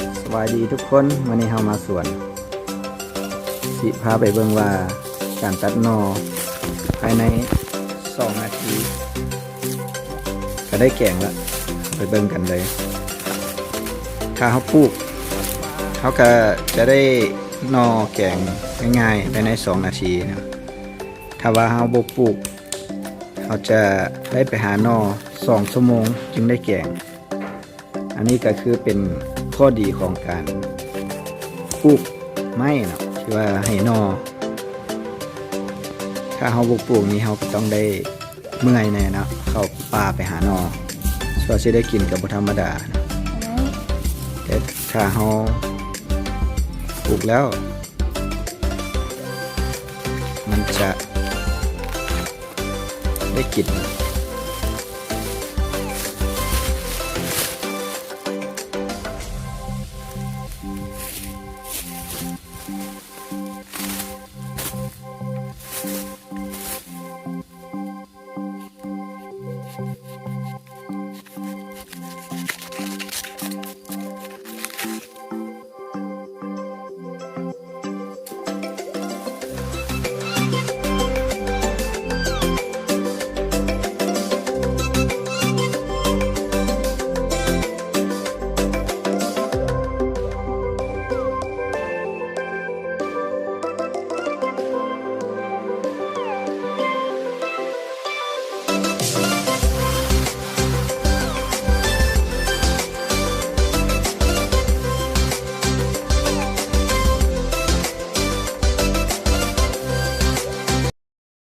สวัสดีทุกคนวันนี้เรามาสวน สิพาไปเบิ่งว่าการตัดนอภายใน2นาที ก็ได้แกงแล้วไปเบิ่งกันเลย ถ้าเขาปลูกเขาก็จะได้นอแกงง่ายๆภายใน2นาทีนะถ้าว่าเขาบ่ปลูกเขาจะได้ไปหานอ2ชั่วโมงจึงได้แกงอันนี้ก็คือเป็น ข้อดีของการปลูกไม้เนาะที่ว่าให้หนอ ถ้าเขาบุกปลูกนี้เขาก็ต้องได้เมื่อยแน่เนาะเข้าป่าไปหาหนอส่วนที่ได้กินกับบธรรมดาเนาะแต่ถ้าเขาปลูกแล้ว มันจะได้กิน